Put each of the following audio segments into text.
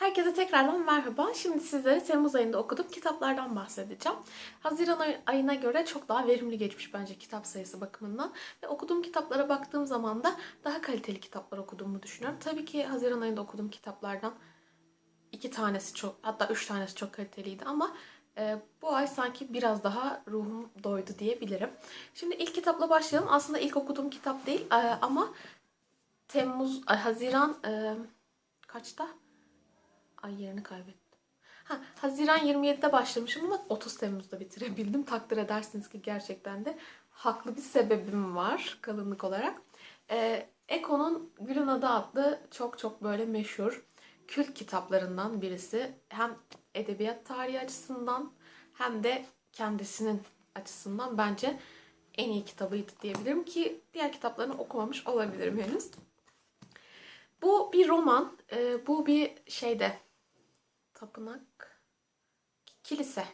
Herkese tekrardan merhaba. Şimdi sizlere Temmuz ayında okuduğum kitaplardan bahsedeceğim. Haziran ay- ayına göre çok daha verimli geçmiş bence kitap sayısı bakımından. Ve okuduğum kitaplara baktığım zaman da daha kaliteli kitaplar okuduğumu düşünüyorum. Tabii ki Haziran ayında okuduğum kitaplardan iki tanesi çok, hatta üç tanesi çok kaliteliydi ama e, bu ay sanki biraz daha ruhum doydu diyebilirim. Şimdi ilk kitapla başlayalım. Aslında ilk okuduğum kitap değil e, ama Temmuz, Haziran e, kaçta? Ay yerini kaybettim. Ha, Haziran 27'de başlamışım ama 30 Temmuz'da bitirebildim. Takdir edersiniz ki gerçekten de haklı bir sebebim var kalınlık olarak. Ee, Eko'nun Gül'ün Adı adlı çok çok böyle meşhur kült kitaplarından birisi. Hem edebiyat tarihi açısından hem de kendisinin açısından bence en iyi kitabıydı diyebilirim ki diğer kitaplarını okumamış olabilirim henüz. Bu bir roman. Ee, bu bir şeyde tapınak kilise.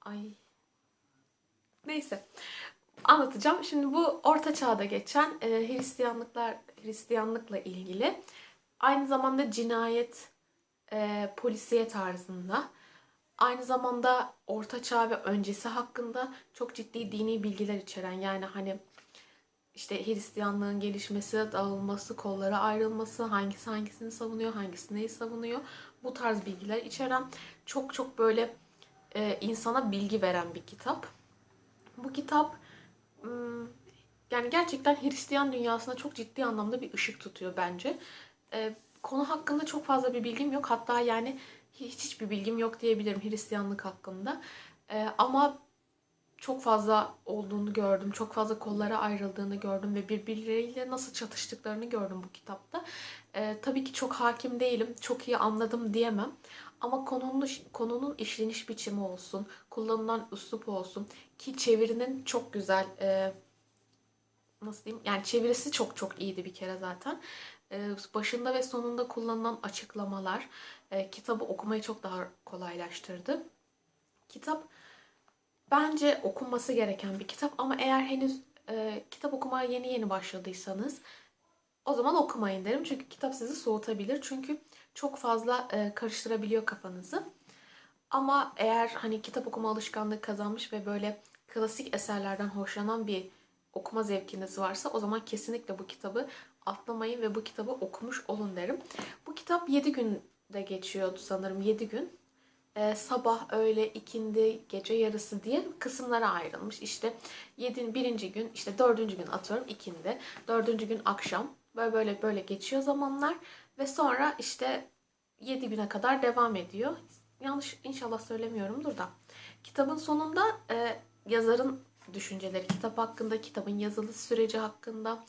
Ay. Neyse. Anlatacağım. Şimdi bu orta çağda geçen e, Hristiyanlıklar Hristiyanlıkla ilgili. Aynı zamanda cinayet e, polisiye tarzında. Aynı zamanda orta çağ ve öncesi hakkında çok ciddi dini bilgiler içeren yani hani işte Hristiyanlığın gelişmesi, dağılması, kollara ayrılması, hangisi hangisini savunuyor, hangisi neyi savunuyor. Bu tarz bilgiler içeren çok çok böyle e, insana bilgi veren bir kitap. Bu kitap yani gerçekten Hristiyan dünyasına çok ciddi anlamda bir ışık tutuyor bence. E, konu hakkında çok fazla bir bilgim yok. Hatta yani hiç hiçbir bilgim yok diyebilirim Hristiyanlık hakkında. E, ama çok fazla olduğunu gördüm. Çok fazla kollara ayrıldığını gördüm ve birbirleriyle nasıl çatıştıklarını gördüm bu kitapta. Ee, tabii ki çok hakim değilim. Çok iyi anladım diyemem. Ama konunun, konunun işleniş biçimi olsun, kullanılan üslup olsun ki çevirinin çok güzel e, nasıl diyeyim? Yani çevirisi çok çok iyiydi bir kere zaten. Ee, başında ve sonunda kullanılan açıklamalar e, kitabı okumayı çok daha kolaylaştırdı. Kitap bence okunması gereken bir kitap ama eğer henüz e, kitap okumaya yeni yeni başladıysanız o zaman okumayın derim. Çünkü kitap sizi soğutabilir. Çünkü çok fazla e, karıştırabiliyor kafanızı. Ama eğer hani kitap okuma alışkanlığı kazanmış ve böyle klasik eserlerden hoşlanan bir okuma zevkiniz varsa o zaman kesinlikle bu kitabı atlamayın ve bu kitabı okumuş olun derim. Bu kitap 7 günde geçiyordu sanırım 7 gün e, sabah, öğle, ikindi, gece yarısı diye kısımlara ayrılmış. İşte yedi, birinci gün, işte dördüncü gün atıyorum ikindi, dördüncü gün akşam. Böyle böyle böyle geçiyor zamanlar ve sonra işte yedi güne kadar devam ediyor. Yanlış inşallah söylemiyorumdur da. Kitabın sonunda e, yazarın düşünceleri, kitap hakkında, kitabın yazılı süreci hakkında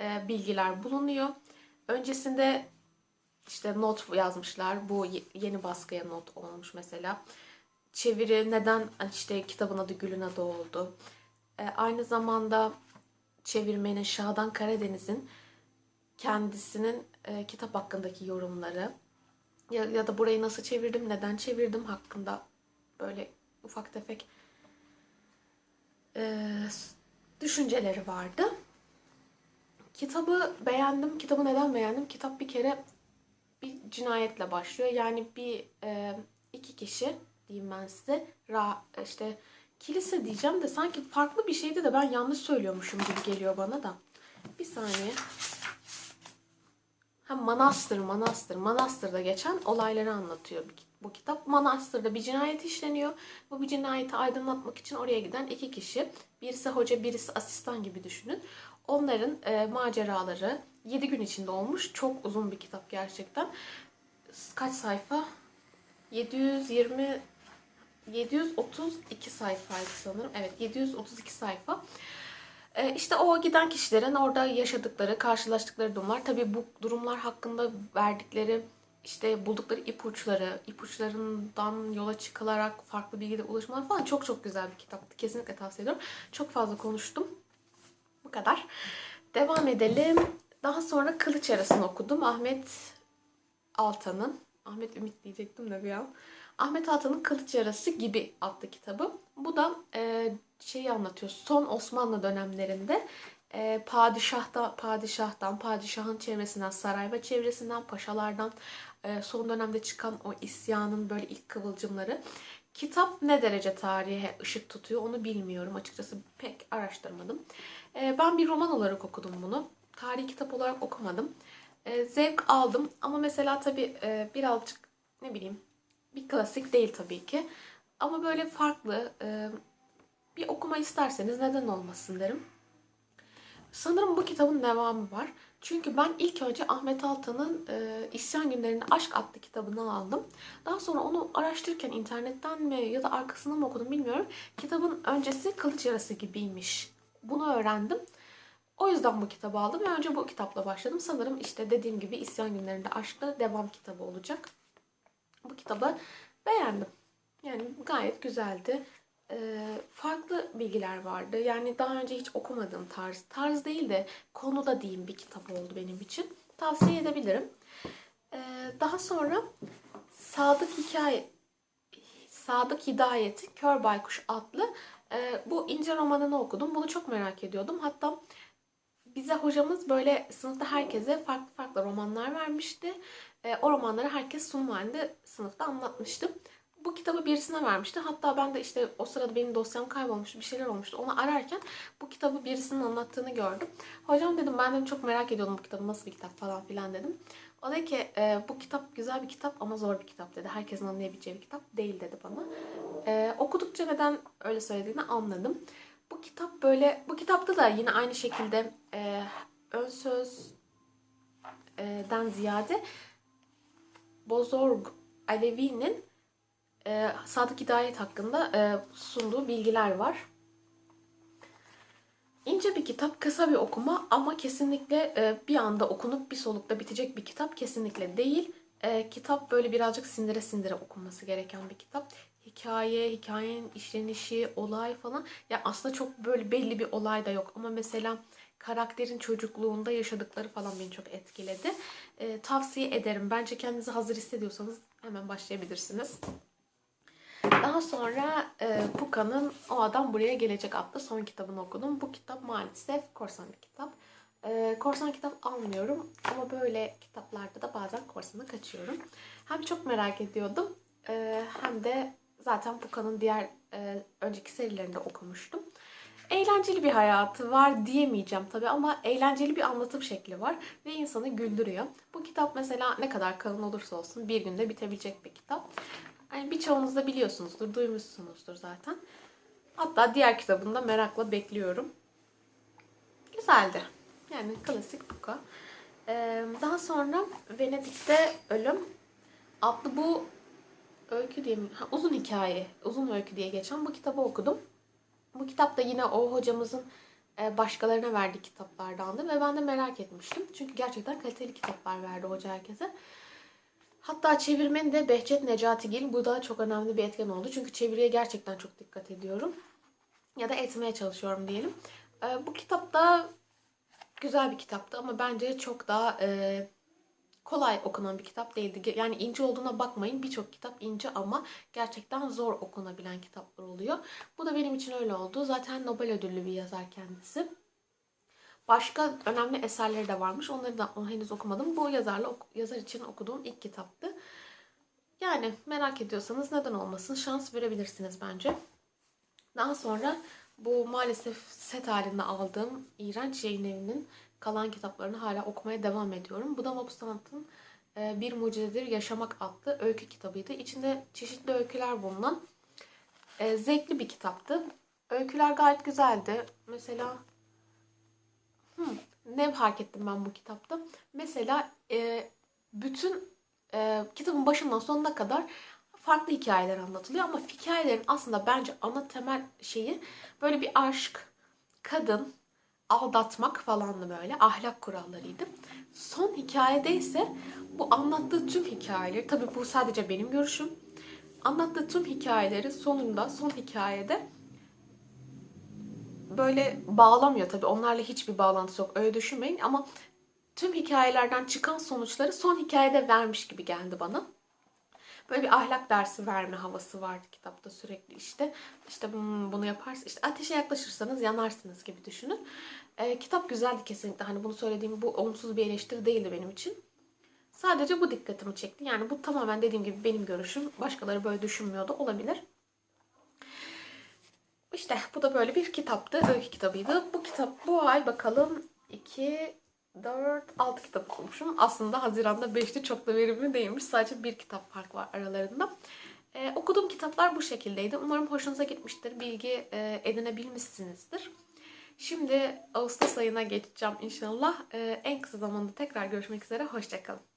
e, bilgiler bulunuyor. Öncesinde işte not yazmışlar. Bu ye- yeni baskıya not olmuş mesela. Çeviri neden işte kitabın adı Gül'ün adı oldu. Ee, aynı zamanda çevirmenin Şadan Karadeniz'in kendisinin e, kitap hakkındaki yorumları ya, ya da burayı nasıl çevirdim, neden çevirdim hakkında böyle ufak tefek e, düşünceleri vardı. Kitabı beğendim. Kitabı neden beğendim? Kitap bir kere cinayetle başlıyor. Yani bir e, iki kişi diyeyim ben size ra, işte kilise diyeceğim de sanki farklı bir şeydi de ben yanlış söylüyormuşum gibi geliyor bana da. Bir saniye. Ha manastır, manastır. Manastırda geçen olayları anlatıyor bu kitap. Manastırda bir cinayet işleniyor. Bu bir cinayeti aydınlatmak için oraya giden iki kişi. Birisi hoca, birisi asistan gibi düşünün. Onların e, maceraları 7 gün içinde olmuş. Çok uzun bir kitap gerçekten. Kaç sayfa? 720 732 sayfaydı sanırım. Evet 732 sayfa. Ee, işte o giden kişilerin orada yaşadıkları, karşılaştıkları durumlar. Tabii bu durumlar hakkında verdikleri işte buldukları ipuçları, ipuçlarından yola çıkılarak farklı bilgiye ulaşmalar falan çok çok güzel bir kitaptı. Kesinlikle tavsiye ediyorum. Çok fazla konuştum. Bu kadar. Devam edelim. Daha sonra Kılıç Yarası'nı okudum. Ahmet Altan'ın. Ahmet Ümit diyecektim de bir an. Ahmet Altan'ın Kılıç Yarası gibi adlı kitabı. Bu da e, şeyi anlatıyor. Son Osmanlı dönemlerinde e, padişahta, padişahtan, padişahın çevresinden, saray ve çevresinden, paşalardan e, son dönemde çıkan o isyanın böyle ilk kıvılcımları. Kitap ne derece tarihe ışık tutuyor onu bilmiyorum. Açıkçası pek araştırmadım. E, ben bir roman olarak okudum bunu. Tarihi kitap olarak okumadım. E, zevk aldım ama mesela tabii e, birazcık ne bileyim bir klasik değil tabii ki. Ama böyle farklı e, bir okuma isterseniz neden olmasın derim. Sanırım bu kitabın devamı var. Çünkü ben ilk önce Ahmet Altan'ın e, İsyan Günlerinde Aşk adlı kitabını aldım. Daha sonra onu araştırırken internetten mi ya da arkasını mı okudum bilmiyorum. Kitabın öncesi Kılıç Yarası gibiymiş. Bunu öğrendim. O yüzden bu kitabı aldım ve önce bu kitapla başladım. Sanırım işte dediğim gibi İsyan Günlerinde Aşk'ta devam kitabı olacak. Bu kitabı beğendim. Yani gayet güzeldi. Ee, farklı bilgiler vardı. Yani daha önce hiç okumadığım tarz. Tarz değil de konuda diyeyim bir kitap oldu benim için. Tavsiye edebilirim. Ee, daha sonra Sadık Hikaye Sadık Hidayet'in Kör Baykuş adlı e, bu ince romanını okudum. Bunu çok merak ediyordum. Hatta bize hocamız böyle sınıfta herkese farklı farklı romanlar vermişti. E, o romanları herkes sunum halinde sınıfta anlatmıştı. Bu kitabı birisine vermişti. Hatta ben de işte o sırada benim dosyam kaybolmuş, bir şeyler olmuştu. Onu ararken bu kitabı birisinin anlattığını gördüm. Hocam dedim ben de çok merak ediyordum bu kitabı nasıl bir kitap falan filan dedim. O dedi ki e, bu kitap güzel bir kitap ama zor bir kitap dedi. Herkesin anlayabileceği bir kitap değil dedi bana. E, okudukça neden öyle söylediğini anladım. Bu kitap böyle, bu kitapta da yine aynı şekilde e, ön sözden ziyade Bozorg Alevi'nin e, Sadık Hidayet hakkında e, sunduğu bilgiler var. İnce bir kitap, kısa bir okuma ama kesinlikle e, bir anda okunup bir solukta bitecek bir kitap kesinlikle değil. E, kitap böyle birazcık sindire sindire okunması gereken bir kitap. Hikaye, hikayenin işlenişi, olay falan. Ya aslında çok böyle belli bir olay da yok ama mesela karakterin çocukluğunda yaşadıkları falan beni çok etkiledi. E, tavsiye ederim. Bence kendinizi hazır hissediyorsanız hemen başlayabilirsiniz. Daha sonra e, Puka'nın O Adam Buraya Gelecek adlı son kitabını okudum. Bu kitap maalesef korsan bir kitap. E, korsan kitap almıyorum ama böyle kitaplarda da bazen korsana kaçıyorum. Hem çok merak ediyordum e, hem de zaten Puka'nın diğer e, önceki serilerinde okumuştum. Eğlenceli bir hayatı var diyemeyeceğim tabii ama eğlenceli bir anlatım şekli var ve insanı güldürüyor. Bu kitap mesela ne kadar kalın olursa olsun bir günde bitebilecek bir kitap. Yani birçoğunuz da biliyorsunuzdur, duymuşsunuzdur zaten. Hatta diğer kitabını da merakla bekliyorum. Güzeldi. Yani klasik Puka. Ee, daha sonra Venedik'te Ölüm adlı bu öykü diye mi? Ha, uzun hikaye, uzun öykü diye geçen bu kitabı okudum. Bu kitap da yine o hocamızın başkalarına verdiği kitaplardandı ve ben de merak etmiştim. Çünkü gerçekten kaliteli kitaplar verdi hoca herkese. Hatta çevirmeni de Behçet Necatigil. Bu da çok önemli bir etken oldu. Çünkü çeviriye gerçekten çok dikkat ediyorum. Ya da etmeye çalışıyorum diyelim. E, bu kitap da güzel bir kitaptı ama bence çok daha e, kolay okunan bir kitap değildi. Yani ince olduğuna bakmayın. Birçok kitap ince ama gerçekten zor okunabilen kitaplar oluyor. Bu da benim için öyle oldu. Zaten Nobel ödüllü bir yazar kendisi. Başka önemli eserleri de varmış. Onları da henüz okumadım. Bu yazarla yazar için okuduğum ilk kitaptı. Yani merak ediyorsanız neden olmasın şans verebilirsiniz bence. Daha sonra bu maalesef set halinde aldığım iğrenç yayın evinin kalan kitaplarını hala okumaya devam ediyorum. Bu da Mabusant'ın e, Bir Mucizedir Yaşamak adlı öykü kitabıydı. İçinde çeşitli öyküler bulunan e, zevkli bir kitaptı. Öyküler gayet güzeldi. Mesela hmm, ne fark ettim ben bu kitapta? Mesela e, bütün kitabın başından sonuna kadar farklı hikayeler anlatılıyor ama hikayelerin aslında bence ana temel şeyi böyle bir aşk, kadın, aldatmak falandı böyle ahlak kurallarıydı. Son hikayede ise bu anlattığı tüm hikayeleri, tabii bu sadece benim görüşüm. Anlattığı tüm hikayeleri sonunda, son hikayede böyle bağlamıyor tabii. Onlarla hiçbir bağlantısı yok. Öyle düşünmeyin ama tüm hikayelerden çıkan sonuçları son hikayede vermiş gibi geldi bana. Böyle bir ahlak dersi verme havası vardı kitapta sürekli işte. İşte "Hmm, bunu yaparsın, işte ateşe yaklaşırsanız yanarsınız gibi düşünün. Ee, kitap güzeldi kesinlikle. Hani bunu söylediğim bu olumsuz bir eleştiri değildi benim için. Sadece bu dikkatimi çekti. Yani bu tamamen dediğim gibi benim görüşüm. Başkaları böyle düşünmüyordu. Olabilir. İşte bu da böyle bir kitaptı. Öykü kitabıydı. Bu kitap bu ay bakalım 2, 4, 6 kitap okumuşum. Aslında Haziran'da 5'ti çok da verimli değilmiş. Sadece bir kitap fark var aralarında. Ee, okuduğum kitaplar bu şekildeydi. Umarım hoşunuza gitmiştir. Bilgi e, edinebilmişsinizdir. Şimdi Ağustos ayına geçeceğim inşallah. Ee, en kısa zamanda tekrar görüşmek üzere. Hoşçakalın.